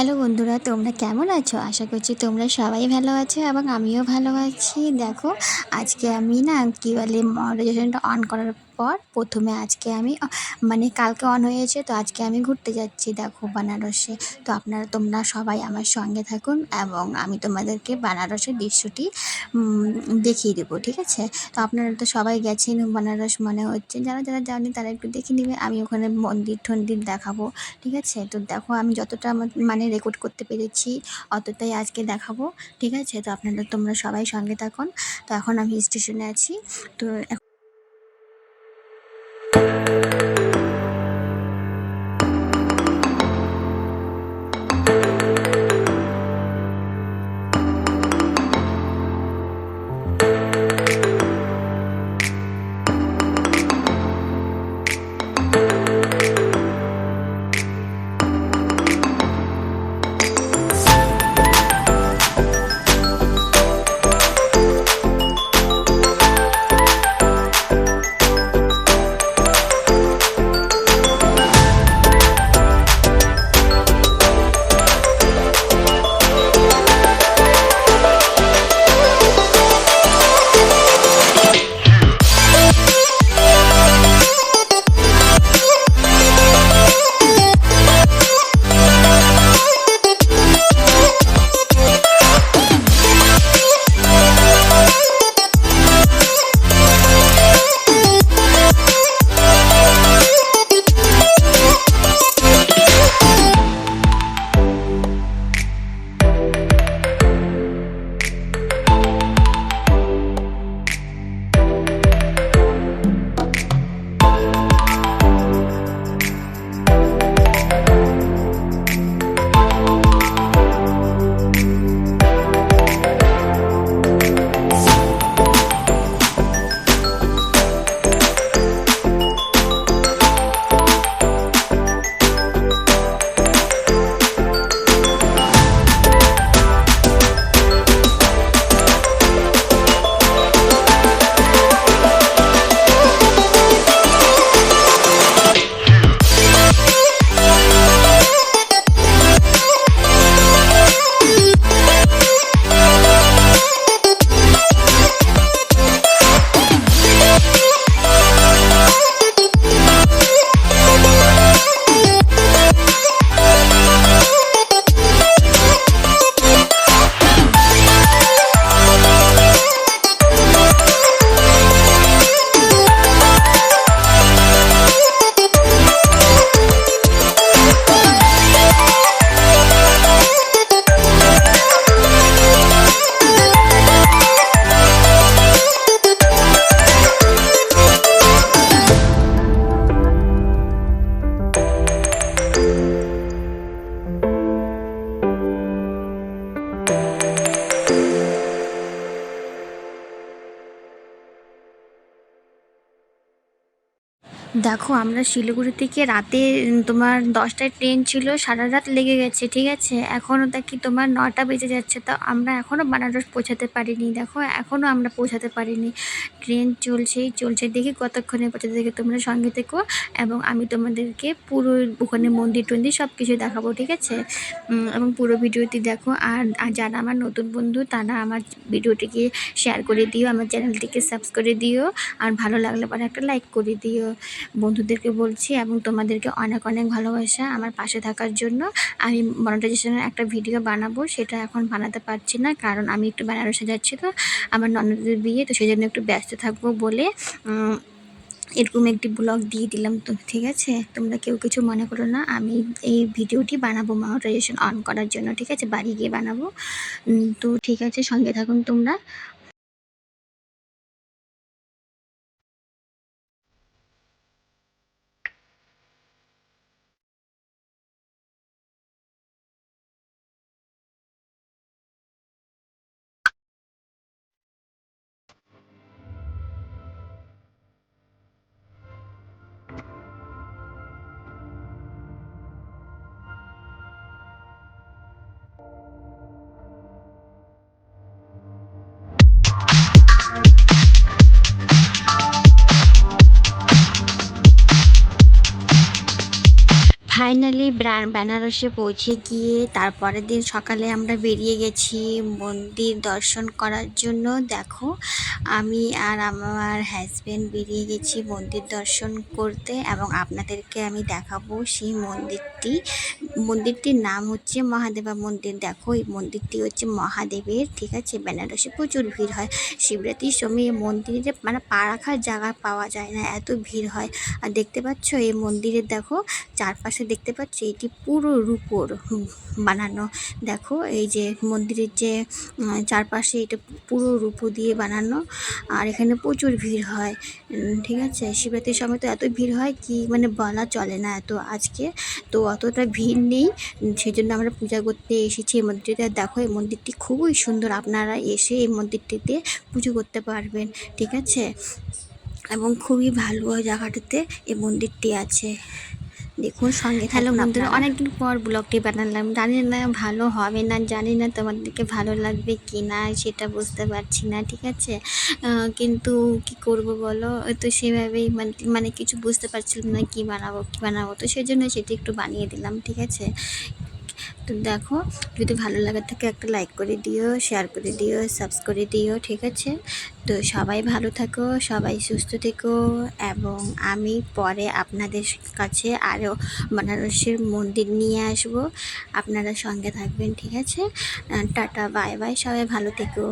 Hello বন্ধুরা, তোমরা কেমন আছো? আশা করছি তোমরা সবাই ভালো আছো এবং আমিও ভালো আছি। দেখো, আজকে আমি না কী বলে মডারেশনটা অন করার পর প্রথমে আজকে আমি মানে কালকে অন হয়েছে, তো আজকে আমি ঘুরতে যাচ্ছি দেখো বানারসে। তো আপনারা তোমরা সবাই আমার সঙ্গে থাকুন এবং আমি তোমাদেরকে বানারসের দৃশ্যটি দেখিয়ে দেবো, ঠিক আছে? তো আপনারা তো সবাই গেছেন বানারস, মনে হচ্ছে। যারা যারা যাননি তারা একটু দেখে নেবে, আমি ওখানে মন্দির টন্দির দেখাবো, ঠিক আছে? তো দেখো আমি যতটা মানে রেকর্ড করতে পেরেছি, অতটাই আজকে দেখাবো, ঠিক আছে? তো আপনারা তোমরা সবাই সঙ্গে থাকুন। তো এখন আমি স্টেশনে আছি। তো দেখো, আমরা শিলিগুড়ি থেকে রাতে তোমার দশটায় ট্রেন ছিল, সারা রাত লেগে গেছে, ঠিক আছে? এখনও দেখি তোমার নটা বেজে যাচ্ছে, তো আমরা এখনও বানারস পৌঁছাতে পারিনি। দেখো এখনও আমরা পৌঁছাতে পারিনি। ট্রেন চলছেই চলছে। দেখি কতক্ষণে পৌঁছাতে দেখি তোমরা সঙ্গে থেকো এবং আমি তোমাদেরকে পুরো ওখানে মন্দির টন্দির সব কিছু দেখাবো, ঠিক আছে? এবং পুরো ভিডিওটি দেখো। আর যারা আমার নতুন বন্ধু, তারা আমার ভিডিওটিকে শেয়ার করে দিও, আমার চ্যানেলটিকে সাবস্ক্রাইব করে দিও। আর ভালো লাগলে পরে একটা লাইক করে দিও। বন্ধুদেরকে বলছি এবং তোমাদেরকে অনেক অনেক ভালোবাসা আমার পাশে থাকার জন্য। আমি মনিটাইজেশনের একটা ভিডিও বানাবো, সেটা এখন বানাতে পারছি না, কারণ আমি একটু বেনারসে যাচ্ছি তো। আমার ননদের বিয়ে, তো সেই জন্য একটু ব্যস্ত থাকব বলে এরকম একটি ব্লগ দিয়ে দিলাম তো, ঠিক আছে? তোমরা কেউ কিছু মনে করো না, আমি এই ভিডিওটি বানাবো মনিটাইজেশন অন করার জন্য, ঠিক আছে? বাড়ি গিয়ে বানাবো। তো ঠিক আছে, সঙ্গে থাকুন তোমরা। বেনারসে পৌঁছে গিয়ে তারপরের দিন সকালে আমরা বেরিয়ে গেছি মন্দির দর্শন করার জন্য। দেখো, আমি আর আমার হাজব্যান্ড বেরিয়ে গেছি মন্দির দর্শন করতে এবং আপনাদেরকে আমি দেখাবো সেই মন্দিরটি। মন্দিরটির নাম হচ্ছে মহাদেবা মন্দির। দেখো, এই মন্দিরটি হচ্ছে মহাদেবের, ঠিক আছে? বেনারসে প্রচুর ভিড় হয়। শিবরাত্রির সময় এই মন্দিরে মানে পা রাখার জায়গা পাওয়া যায় না, এত ভিড় হয়। আর দেখতে পাচ্ছ এই মন্দিরের, দেখো, চারপাশে দেখতে পাচ্ছ এটি পুরো রূপোর বানানো। দেখো, এই যে মন্দিরের যে চারপাশে এটা পুরো রূপো দিয়ে বানানো, আর এখানে প্রচুর ভিড় হয় ঠিক আছে? শিবরাত্রির সময় তো এত ভিড় হয় কি মানে বলা চলে না এত আজকে। তো অতটা ভিড় নেই সেই জন্য আমরা পূজা করতে এসেছি এই মন্দিরটা দেখো, এই মন্দিরটি খুবই সুন্দর, আপনারা এসে এই মন্দিরটিতে পুজো করতে পারবেন, ঠিক আছে? এবং খুবই ভালো জায়গাটাতে এই মন্দিরটি আছে। দেখুন সঙ্গে হ্যালো বন্ধুরা অনেকদিন পর ব্লগটি বানালাম। জানি না ভালো হবে না জানি না তোমাদেরকে ভালো লাগবে কি না সেটা বুঝতে পারছি না ঠিক আছে? কিন্তু কি করব বলো? তো সেভাবেই মানে মানে কিছু বুঝতে পারছিলাম না কি বানাবো কি বানাবো তো সেই জন্য সেটি একটু বানিয়ে দিলাম ঠিক আছে? তো দেখো, যদি ভালো লাগে থাকে একটা লাইক করে দিও শেয়ার করে দিও সাবস্ক্রাইব করে দিও, ঠিক আছে? তো সবাই ভালো থাকো, সবাই সুস্থ থেকো, এবং আমি পরে আপনাদের কাছে আরও বেনারসের মন্দির নিয়ে আসব। আপনারা সঙ্গে থাকবেন, ঠিক আছে? টাটা বাই বাই সবাই ভালো থেকো।